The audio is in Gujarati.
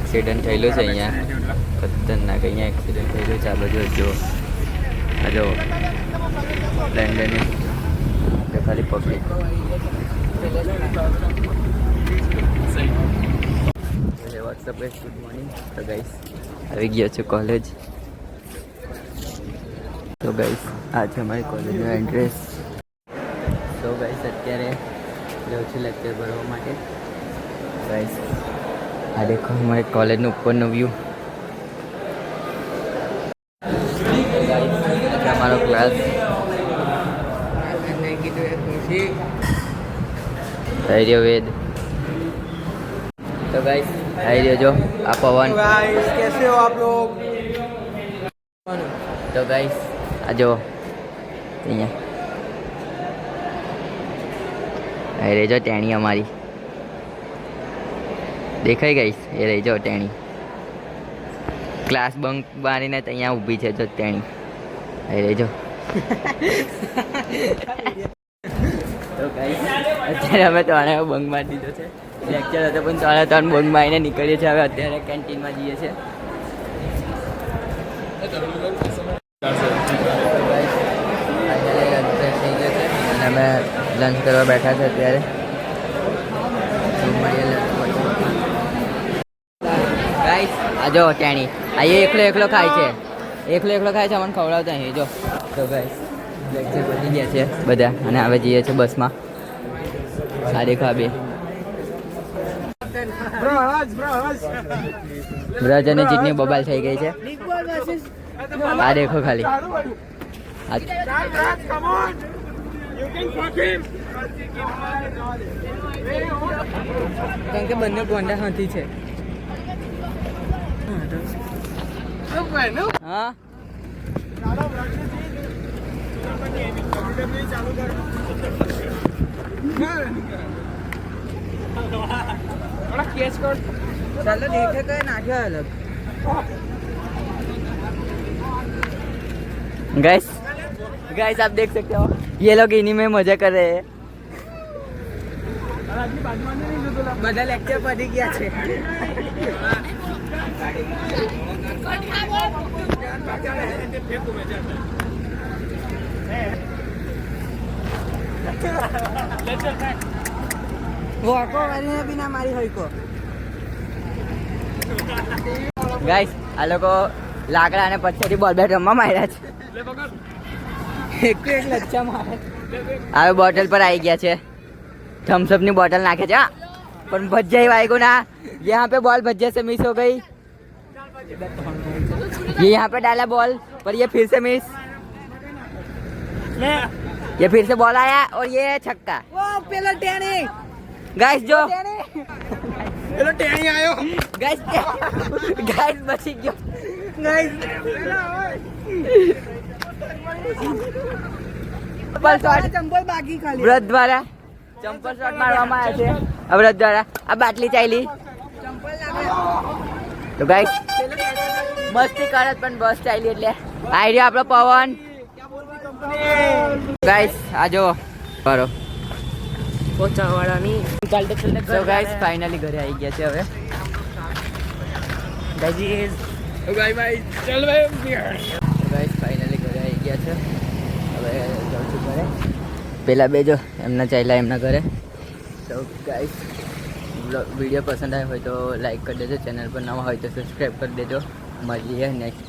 એક્સિડન્ટ થયેલું છે અહીંયા. ખતરનાક અહીંયા એક્સિડન્ટ થયેલું છે. આ બધું જો જો લંડનની ખાલી public what's up guys good morning તો ગાઈસ આવી ગયો છું કોલેજ તો ગાઈસ આ છે અમારી કોલેજનો એડ્રેસ તો ગાઈસ અત્યારે જાઉં છું લેક્ચર ભરવા માટે. ગાઈસ આ દેખો મારી કોલેજનું ઉપરનું વ્યૂ મારો ક્લાસ આઈ વેદ. તો ગાઈસ આવી રહ્યો જો આ પવન. તો ગાઈસ આ જો અહીંયા. આવી રહ્યો ટેણી અમારી દેખાઈ ગઈશ એ રહી જો ટેણી. ક્લાસ બંક મારીને અહીંયા ઊભી છે, જો ટેણી. એ રહી ગાઈસ અત્યારે અમે ત્રણે બંક મારી દીધો છે. લેક્ચર હતો પણ ત્રણે ત્રણ બંક મારીને નીકળીએ છીએ. હવે અત્યારે કેન્ટીનમાં જઈએ છીએ. અમે લંચ કરવા બેઠા છે અત્યારે ગાઈસ આ જો ટેણી. આ એ એકલો એકલો ખાય છે. એકલો એકલો ખાય છે મને ખવડાવતો અહીં જો. તો ભાઈ લેક્ચર પતી ગયા છે બધા. અને હવે જઈએ છે બસમાં. સારી ખાબી બ્રજ અને જીતની બબાલ થઈ ગઈ છે. આ દેખો ખાલી. કેમ કે બંને ગોંડા હાથી છે. હા थोड़ा केस कर ચાલો દેખે કઈ નાખ્યો અલગ गाइस गाइस आप देख सकते हो ये लोग इन्हीं में मजा कर रहे हैं બધા લેક્ચર પતી ગયા છે ગાઈસ આ લોકો લાકડા અને પથ્થરથી બોલ બેટ રમવા માર્યા છે. હવે બોટલ પર આવી ગયા છે. થમ્સઅપની બોટલ નાખે છે પણ ભજ્જાઈ વાગ્યું ના યહાં પે બોલ ભજ્જે છે મિસ હો ગઈ. ये यहाँ पे डाला बॉल पर ये फिर से मिस ये फिर से बॉल आया और ये छक्का પેલો ટેણી गाइस जो પેલો ટેણી આયો गाइस गाइस बची गयो गाइस ચંપલ શોટ ચંપલ બાકી ખાલી વ્રત દ્વારા ચંપલ શોટ મારવામાં આવ્યા છે આ વ્રત દ્વારા આ બાટલી ચાલી તો ગાઈસ મસ્તી કરત પણ બસ ચાલી એટલે. આઈડિયા આપણો પવન. ગાઈસ આ જો બરો પહોંચાડવાની ચાલતે ચાલતે સો ગાઈસ ફાઇનલી ઘરે આવી ગયા છે હવે. ગાઈઝ ભાઈ ભાઈ ચાલ ભાઈ ગાઈસ ફાઇનલી ઘરે આવી ગયા છે. હવે જાઉં છું ઘરે. પેલા બે જો એમના ચાલ્યા એમના ઘરે. તો ગાઈસ વીડિયો પસંદ આવ્યો હોય તો લાઈક કરી દેજો. ચેનલ પર નવા હોય તો સબસ્ક્રાઈબ કરી દેજો. મળીએ નેક્સ્ટ